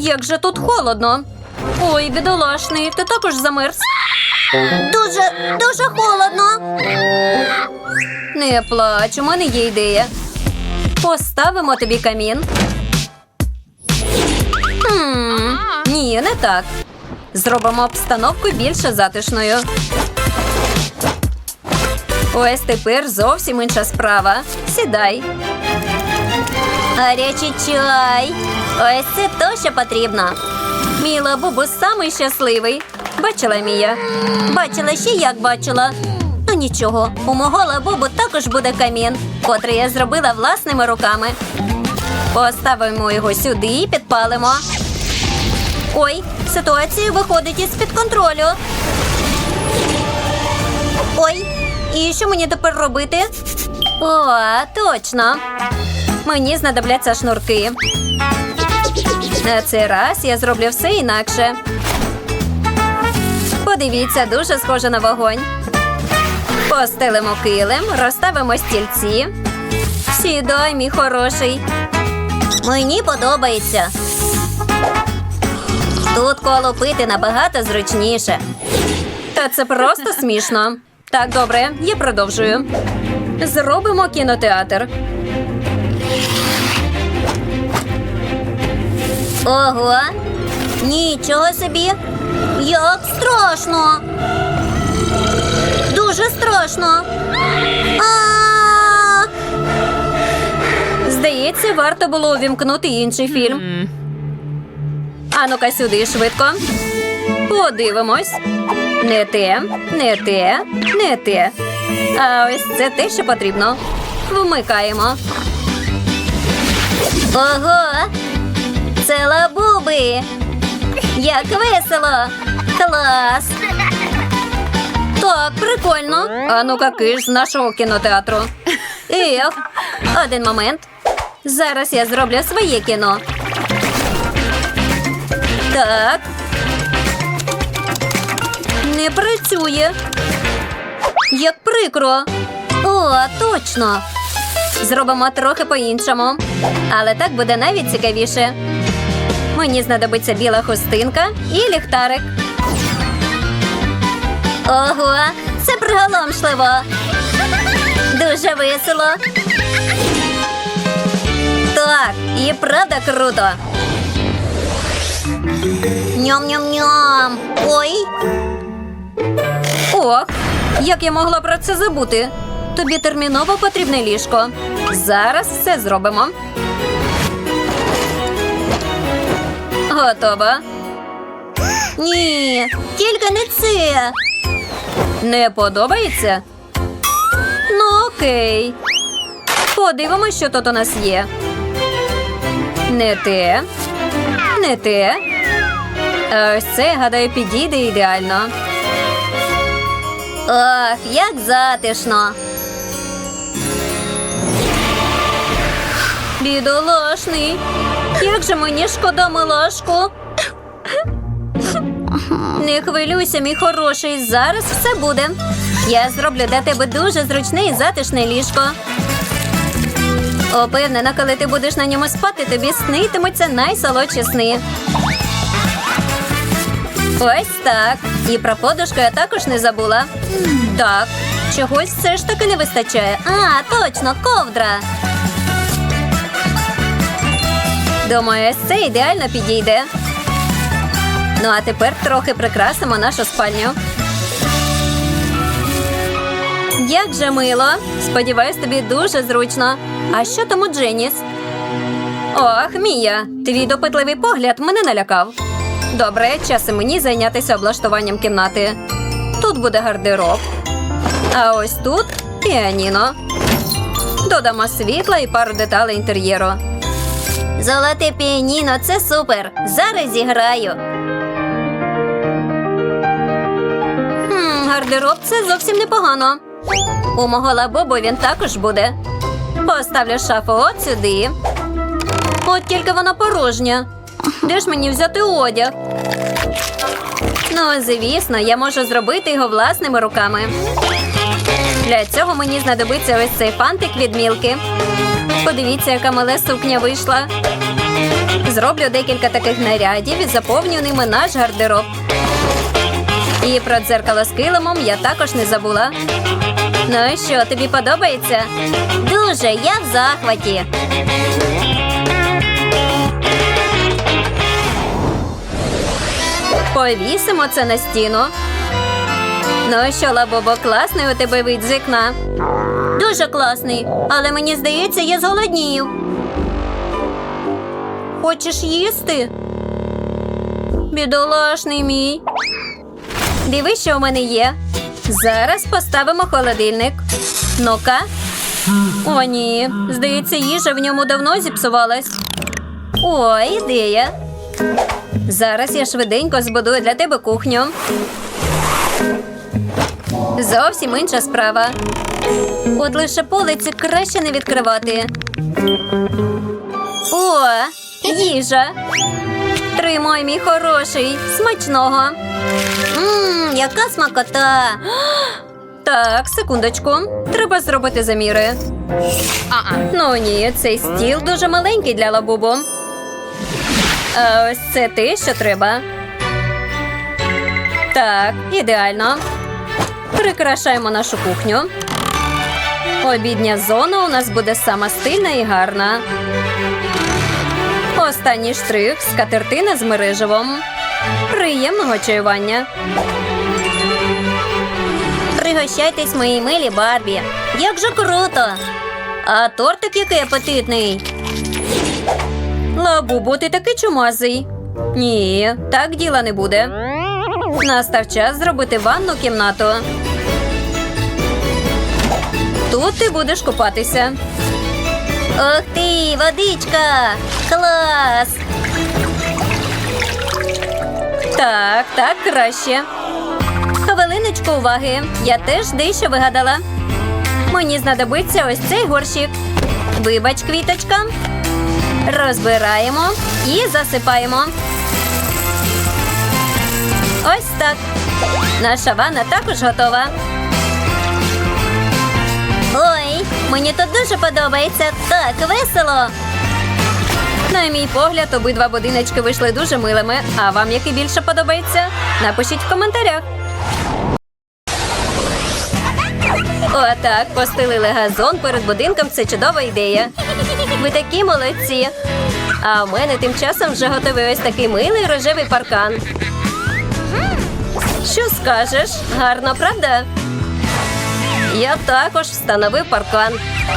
Як же тут холодно. Ой, бідолашний, ти також замерз. Дуже, дуже холодно. Не плач, у мене є ідея. Поставимо тобі камін. Ні, не так. Зробимо обстановку більше затишною. Ось тепер зовсім інша справа. Сідай. Гарячий чай. Ось це то, що потрібно. Міла Бубу самий щасливий. Бачила Мія. Бачила ще як бачила. Ну нічого, у мого лабубу також буде камін, котрий я зробила власними руками. Поставимо його сюди і підпалимо. Ой, ситуація виходить із-під контролю. Ой, і що мені тепер робити? О, точно. Мені знадобляться шнурки. На цей раз я зроблю все інакше. Подивіться, дуже схоже на вогонь. Постелимо килим, розставимо стільці. Сідай, мій хороший. Мені подобається. Тут коло пити набагато зручніше. Та це просто смішно. Так, добре, я продовжую. Зробимо кінотеатр. Ого, нічого собі. Як страшно. Дуже страшно. А! Здається, варто було увімкнути інший фільм. А ну-ка сюди швидко. Подивимось. Не те, не те, не те. А ось це те, що потрібно. Вмикаємо. Ого! Це лабуби! Як весело! Клас! Так, прикольно. А ну-ка киш з нашого кінотеатру. Ех, один момент. Зараз я зроблю своє кіно. Так. Не працює. Як прикро. О, точно. Зробимо трохи по-іншому. Але так буде навіть цікавіше. Мені знадобиться біла хустинка і ліхтарик. Ого! Це приголомшливо! Дуже весело! Так, і правда круто. Ням-ням-ням! Ой! Ох, як я могла про це забути? Тобі терміново потрібне ліжко. Зараз все зробимо. Готово. Ні, тільки не це! Не подобається? Ну, окей. Подивимось, що тут у нас є. Не те. Не те. А ось це, гадаю, підійде ідеально. Ох, як затишно! Бідолашний. Як же мені шкода милашку. Не хвилюйся, мій хороший. Зараз все буде. Я зроблю для тебе дуже зручне і затишне ліжко. Опевнена, коли ти будеш на ньому спати, тобі снитимуться найсолодші сни. Ось так. І про подушку я також не забула. Так, чогось все ж таки не вистачає. А, точно, ковдра! Думаю, це ідеально підійде. Ну а тепер трохи прикрасимо нашу спальню. Як же мило. Сподіваюсь, тобі дуже зручно. А що тому Дженіс? Ох, Мія, твій допитливий погляд мене налякав. Добре, час і мені зайнятися облаштуванням кімнати. Тут буде гардероб. А ось тут піаніно. Додамо світла і пару деталей інтер'єру. Золоте піаніно, це супер! Зараз зіграю. Хм, гардероб це зовсім непогано. У мого лабобу він також буде. Поставлю шафу от сюди. От тільки вона порожня. Де ж мені взяти одяг? Ну, звісно, я можу зробити його власними руками. Для цього мені знадобиться ось цей фантик від мілки. Подивіться, яка мила сукня вийшла. Зроблю декілька таких нарядів і заповню ними наш гардероб. І про дзеркало з килимом я також не забула. Ну і що, тобі подобається? Дуже, я в захваті. Повісимо це на стіну. Ну що, Лабобо, класний у тебе вид з вікна. Дуже класний, але мені здається, я зголоднію. Хочеш їсти? Бідолашний мій. Диви, що у мене є. Зараз поставимо холодильник. Ну-ка. О, ні. Здається, їжа в ньому давно зіпсувалась. О, ідея. Зараз я швиденько збудую для тебе кухню. Зовсім інша справа. От лише полиці краще не відкривати. О, їжа. Тримай, мій хороший, смачного. Ммм, яка смакота. Так, секундочку. Треба зробити заміри. Ну ні, цей стіл дуже маленький для лабубу. А ось це те, що треба. Так, ідеально. Прикрашаємо нашу кухню. Обідня зона у нас буде сама стильна і гарна. Останній штрих скатертина з мереживом. Приємного чаювання. Пригощайтесь, мої милі Барбі. Як же круто! А тортик який апетитний. Лабубу, ти такий чумазий. Ні, так діла не буде. Настав час зробити ванну кімнату. Тут ти будеш купатися. Ух ти, водичка! Клас! Так, так, краще. Хвилиночку уваги. Я теж дещо вигадала. Мені знадобиться ось цей горщик. Вибач, квіточка. Розбираємо і засипаємо. Ось так. Наша ванна також готова. Мені тут дуже подобається. Так весело. На мій погляд, обидва будиночки вийшли дуже милими. А вам який більше подобається? Напишіть в коментарях. Отак, постелили газон перед будинком. Це чудова ідея. Ви такі молодці. А в мене тим часом вже готовий ось такий милий рожевий паркан. Що скажеш? Гарно, правда? Я також встановив паркан.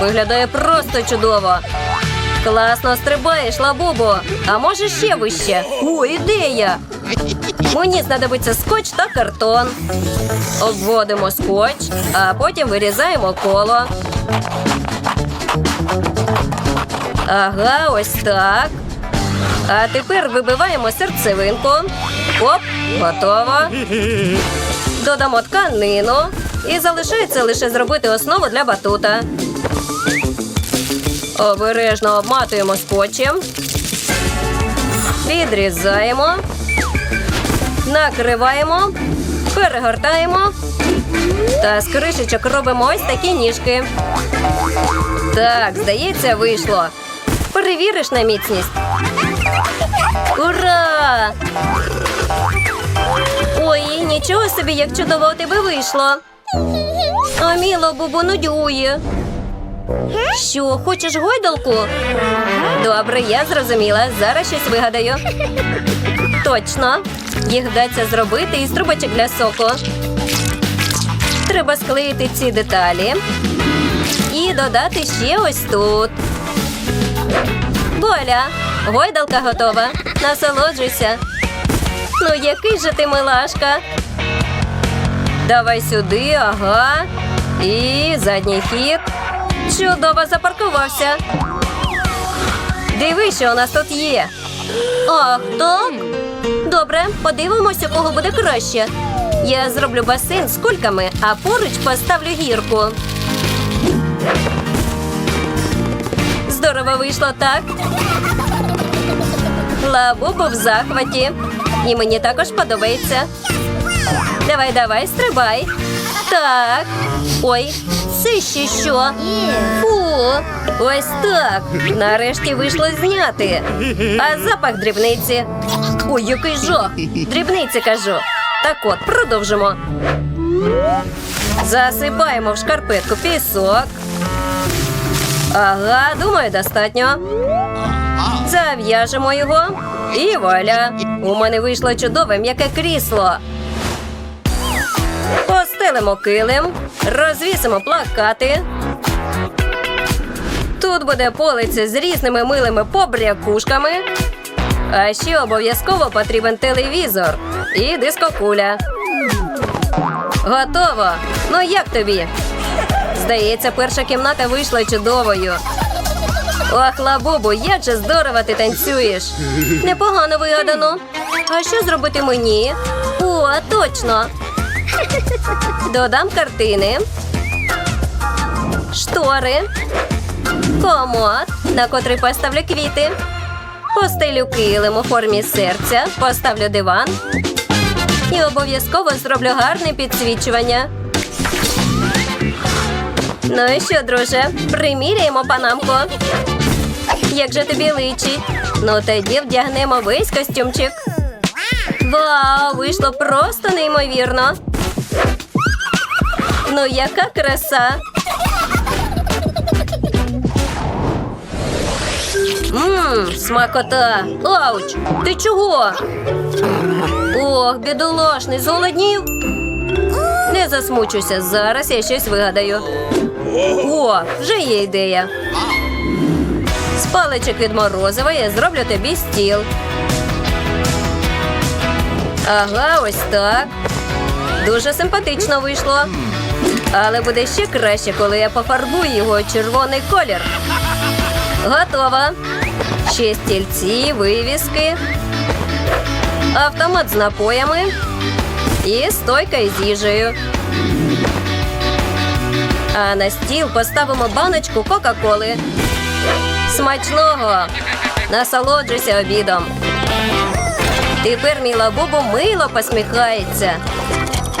Виглядає просто чудово. Класно стрибаєш, лабубо. А може ще вище? О, ідея! Мені знадобиться скотч та картон. Обводимо скотч, а потім вирізаємо коло. Ага, ось так. А тепер вибиваємо серцевинку. Оп, готово. Додамо тканину. І залишається лише зробити основу для батута. Обережно обматуємо скотчем. Відрізаємо. Накриваємо. Перегортаємо. Та з кришечок робимо ось такі ніжки. Так, здається, вийшло. Перевіриш на міцність. Ура! Ой, нічого собі, як чудово у тебе вийшло. А міло бубу нудює. Що, хочеш гойдалку? Добре, я зрозуміла. Зараз щось вигадаю. Точно. Їх вдаться зробити із трубочок для соку. Треба склеїти ці деталі і додати ще ось тут. Воля, гойдалка готова. Насолоджуйся. Ну, який же ти милашка. Давай сюди, ага. І задній хід. Чудово запаркувався. Диви, що у нас тут є. Ах, так? Добре, подивимось, у кого буде краще. Я зроблю басейн з кульками, а поруч поставлю гірку. Здорово вийшло, так? Лабубу в захваті. І мені також подобається. Давай, давай, стрибай. Так. Ой, це ще що? Фу. Ось так. Нарешті вийшло зняти. А запах дрібниці. Ой, який жах. Дрібниці кажу. Так от, продовжимо. Засипаємо в шкарпетку пісок. Ага, думаю, достатньо. Зав'яжемо його. І вуаля. У мене вийшло чудове м'яке крісло. Постелимо килим, розвісимо плакати. Тут буде полиця з різними милими побрякушками. А ще обов'язково потрібен телевізор і дискокуля. Готово. Ну як тобі? Здається, перша кімната вийшла чудовою. Ох, лабубу, як же здорово ти танцюєш. Непогано вигадано. А що зробити мені? О, точно. Додам картини, штори, комод, на котрий поставлю квіти, постелю килим у формі серця, поставлю диван і обов'язково зроблю гарне підсвічування. Ну і що, друже, приміряємо панамку. Як же тобі личить? Ну тоді вдягнемо весь костюмчик. Вау, вийшло просто неймовірно. Ну, яка краса. Ммм, смакота. Ауч, ти чого? Ох, бідолашний, зголоднів. Не засмучуйся, зараз я щось вигадаю. О, вже є ідея. З паличок від морозива я зроблю тобі стіл. Ага, ось так. Дуже симпатично вийшло. Але буде ще краще, коли я пофарбую його червоний колір. Готова. Ще стільці, вивіски, автомат з напоями і стойка із їжею. А на стіл поставимо баночку Кока-Коли. Смачного! Насолоджуйся обідом. Тепер мій лабубу мило посміхається.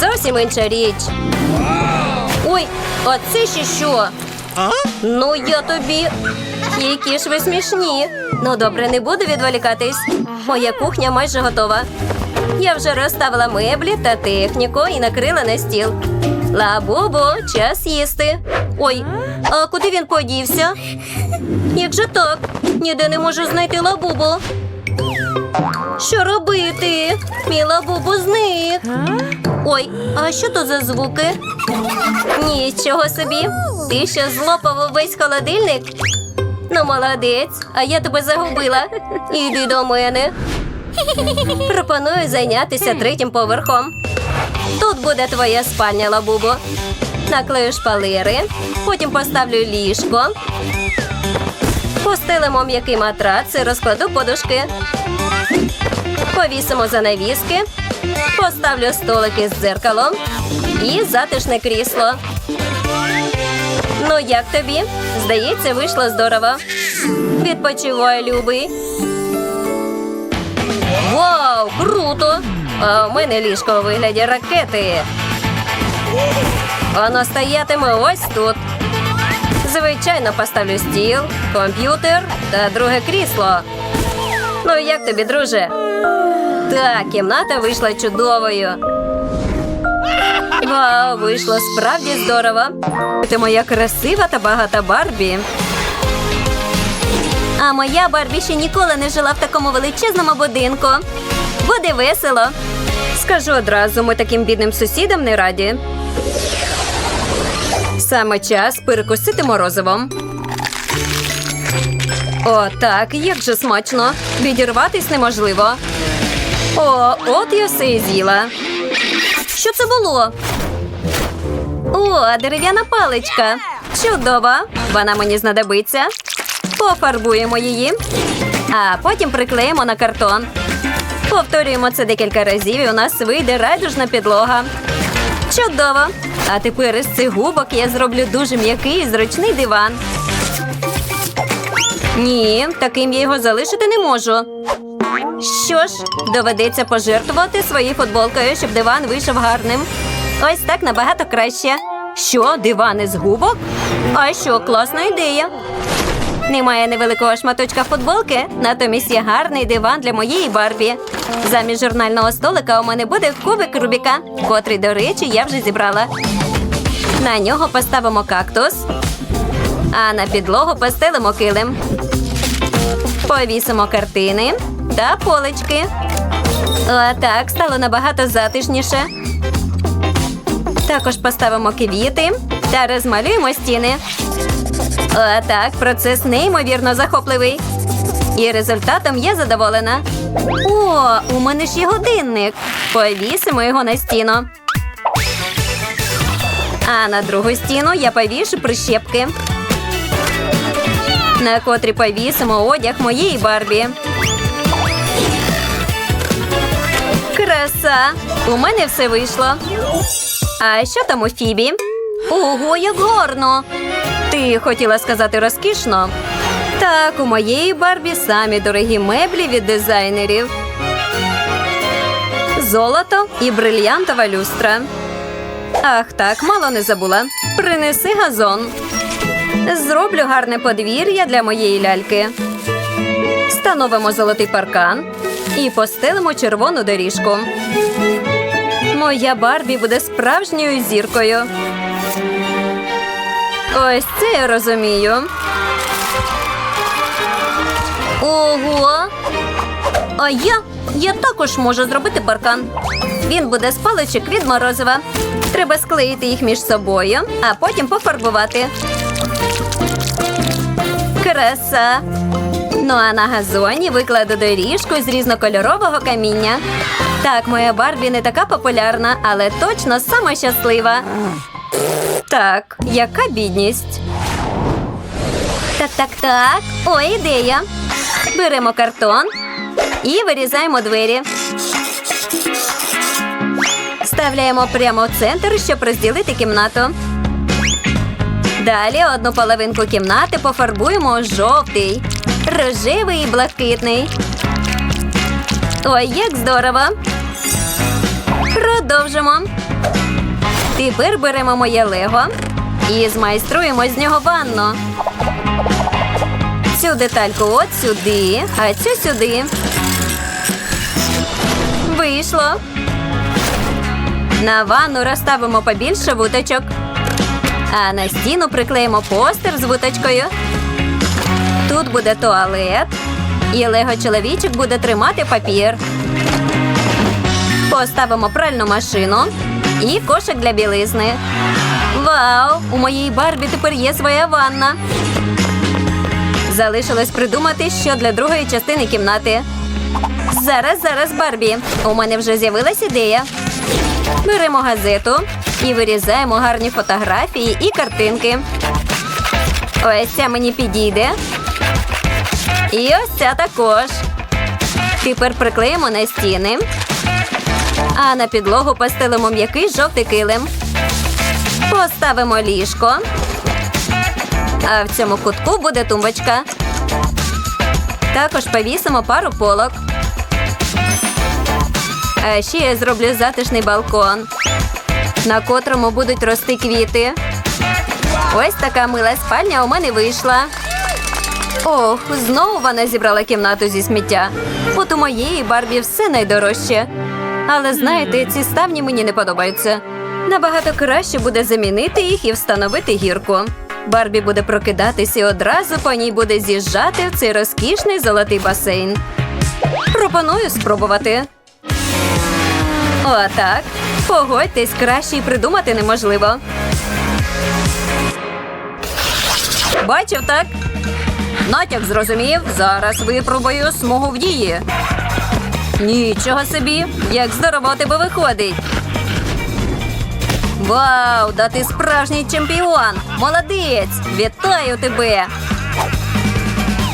Зовсім інша річ. Ой, а це ще що? Ну, я тобі. Які ж ви смішні. Ну, добре, не буду відволікатись. Моя кухня майже готова. Я вже розставила меблі та техніку і накрила на стіл. Лабубу, час їсти. Ой, а куди він подівся? Як же так? Ніде не можу знайти лабубу. Що робити? Мій лабубу зник. Ой, а що то за звуки? Нічого собі. Ти що злопав увесь холодильник? Ну, молодець, а я тебе загубила. Іди до мене. Пропоную зайнятися третім поверхом. Тут буде твоя спальня, лабубу. Наклею шпалери, потім поставлю ліжко. Постелимо м'який матрац і розкладу подушки. Повісимо занавіски, поставлю столики з дзеркалом і затишне крісло. Ну, як тобі? Здається, вийшло здорово. Відпочивай, любий. Вау, круто! А у мене ліжко у вигляді ракети. Воно стоятиме ось тут. Звичайно, поставлю стіл, комп'ютер та друге крісло. Ну, як тобі, друже? Так, кімната вийшла чудовою. Вау, вийшло справді здорово. Ти моя красива та багата Барбі. А моя Барбі ще ніколи не жила в такому величезному будинку. Буде весело. Скажу одразу, ми таким бідним сусідам не раді. Саме час перекусити морозивом. О, так, як же смачно. Відірватись неможливо. О, от я все і з'їла. Що це було? О, дерев'яна паличка. Чудово! Вона мені знадобиться. Пофарбуємо її, а потім приклеїмо на картон. Повторюємо це декілька разів, і у нас вийде райдужна підлога. Чудово! А тепер із цих губок я зроблю дуже м'який і зручний диван. Ні, таким я його залишити не можу. Що ж, доведеться пожертвувати своєю футболкою, щоб диван вийшов гарним. Ось так набагато краще. Що, диван із губок? А що, класна ідея. Немає невеликого шматочка футболки, натомість є гарний диван для моєї Барбі. Замість журнального столика у мене буде кубик Рубіка, котрий, до речі, я вже зібрала. На нього поставимо кактус, а на підлогу постелимо килим. Повісимо картини та полички. Отак стало набагато затишніше. Також поставимо квіти та розмалюємо стіни. Отак, процес неймовірно захопливий. І результатом я задоволена. О, у мене ж є годинник. Повісимо його на стіну. А на другу стіну я повішу прищепки, на котрі повісимо одяг моєї Барбі. Краса! У мене все вийшло. А що там у Фібі? Ого, як гарно! Ти хотіла сказати розкішно? Так, у моєї Барбі самі дорогі меблі від дизайнерів. Золото і брильянтова люстра. Ах, так, мало не забула. Принеси газон. Зроблю гарне подвір'я для моєї ляльки. Встановимо золотий паркан і постелимо червону доріжку. Моя Барбі буде справжньою зіркою. Ось це я розумію. Ого! А я? Я також можу зробити паркан. Він буде з паличок від морозива. Треба склеїти їх між собою, а потім пофарбувати. Краса. Ну а на газоні викладу доріжку з різнокольорового каміння. Так, моя Барбі не така популярна, але точно сама щаслива. Так, яка бідність. Так, так, так. О, ідея. Беремо картон і вирізаємо двері. Вставляємо прямо в центр, щоб розділити кімнату. Далі одну половинку кімнати пофарбуємо жовтий, рожевий і блакитний. Ой, як здорово! Продовжимо. Тепер беремо моє лего і змайструємо з нього ванну. Цю детальку от сюди, а цю сюди. Вийшло. На ванну розставимо побільше вуточок. А на стіну приклеїмо постер з вуточкою. Тут буде туалет. І лего чоловічок буде тримати папір. Поставимо пральну машину і кошик для білизни. Вау! У моїй Барбі тепер є своя ванна. Залишилось придумати, що для другої частини кімнати. Зараз, зараз, Барбі. У мене вже з'явилась ідея. Беремо газету і вирізаємо гарні фотографії і картинки. Ось ця мені підійде. І ось ця також. Тепер приклеїмо на стіни. А на підлогу постелимо м'який жовтий килим. Поставимо ліжко. А в цьому кутку буде тумбочка. Також повісимо пару полок. А ще я зроблю затишний балкон, на котрому будуть рости квіти. Ось така мила спальня у мене вийшла. Ох, знову вона зібрала кімнату зі сміття. От у моєї Барбі все найдорожче. Але знаєте, ці ставні мені не подобаються. Набагато краще буде замінити їх і встановити гірку. Барбі буде прокидатися і одразу по ній буде з'їжджати в цей розкішний золотий басейн. Пропоную спробувати. Отак. Погодьтесь, краще й придумати неможливо. Бачив так? Натяк зрозумів. Зараз випробую смугу в дії. Нічого собі, як здорово тебе виходить. Вау, да ти справжній чемпіон! Молодець! Вітаю тебе!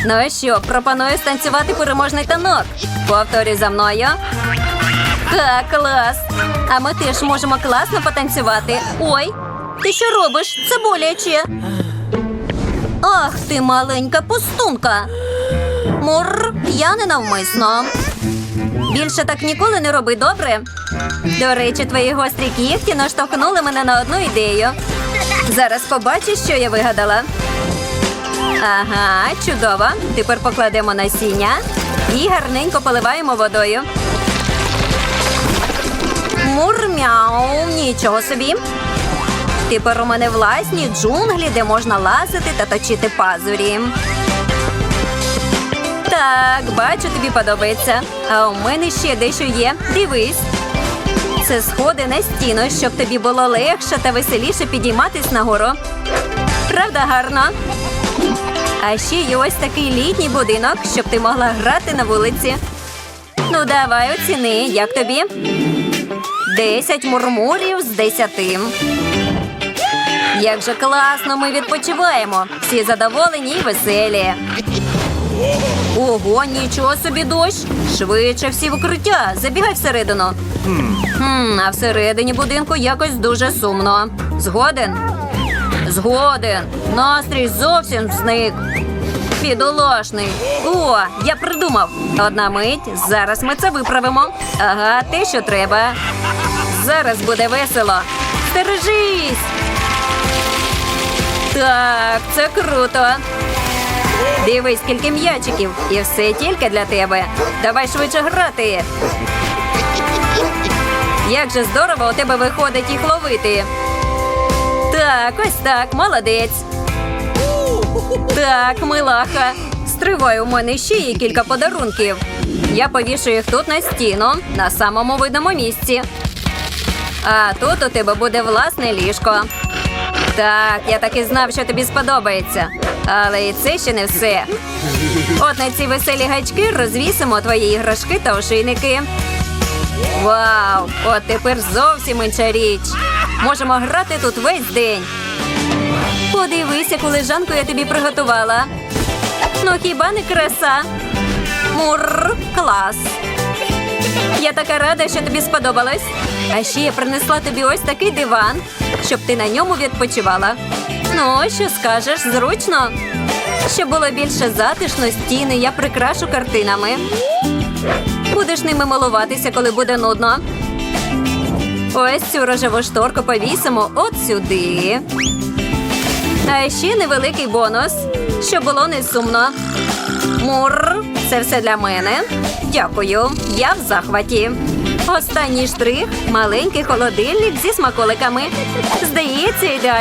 Ну і що, пропоную станцювати переможний танок. Повторюй за мною. Ха, клас! А ми теж можемо класно потанцювати. Ой, ти що робиш? Це боляче. Ах ти маленька пустунка. Мур, я не навмисно. Більше так ніколи не роби, добре? До речі, твої гострі кігті наштовхнули мене на одну ідею. Зараз побачиш, що я вигадала. Ага, чудово. Тепер покладемо насіння і гарненько поливаємо водою. Мурмяу, нічого собі. Тепер у мене власні джунглі, де можна лазити та точити пазурі. Так, бачу, тобі подобається. А у мене ще дещо є. Дивись. Це сходи на стіну, щоб тобі було легше та веселіше підійматись нагору. Правда, гарно? А ще є ось такий літній будинок, щоб ти могла грати на вулиці. Ну, давай оціни, як тобі? Десять мурмурів з десяти. Як же класно ми відпочиваємо. Всі задоволені і веселі. Ого, нічого собі дощ. Швидше всі в укриття. Забігай всередину. Хм, а всередині будинку якось дуже сумно. Згоден? Згоден. Настрій зовсім зник. Бідолашний. О, я придумав. Одна мить. Зараз ми це виправимо. Ага, те, що треба. Зараз буде весело. Стережись! Так, це круто. Дивись, скільки м'ячиків. І все тільки для тебе. Давай швидше грати. Як же здорово у тебе виходить їх ловити. Так, ось так, молодець. Так, милаха. Стривай, у мене ще є кілька подарунків. Я повішу їх тут на стіну, на самому видному місці. А тут у тебе буде власне ліжко. Так, я так і знав, що тобі сподобається. Але і це ще не все. От на ці веселі гачки розвісимо твої іграшки та ошейники. Вау! От тепер зовсім інша річ. Можемо грати тут весь день. Подивись, яку лежанку я тобі приготувала. Ну хіба не краса? Мур, клас. Я така рада, що тобі сподобалось. А ще я принесла тобі ось такий диван, щоб ти на ньому відпочивала. Ну, що скажеш, зручно. Щоб було більше затишно, стіни я прикрашу картинами. Будеш ними милуватися, коли буде нудно. Ось цю рожеву шторку повісимо от сюди. А ще невеликий бонус, щоб було не сумно. Мур, це все для мене. Дякую. Я в захваті. Останній штрих маленький холодильник зі смаколиками. Здається, ідеально.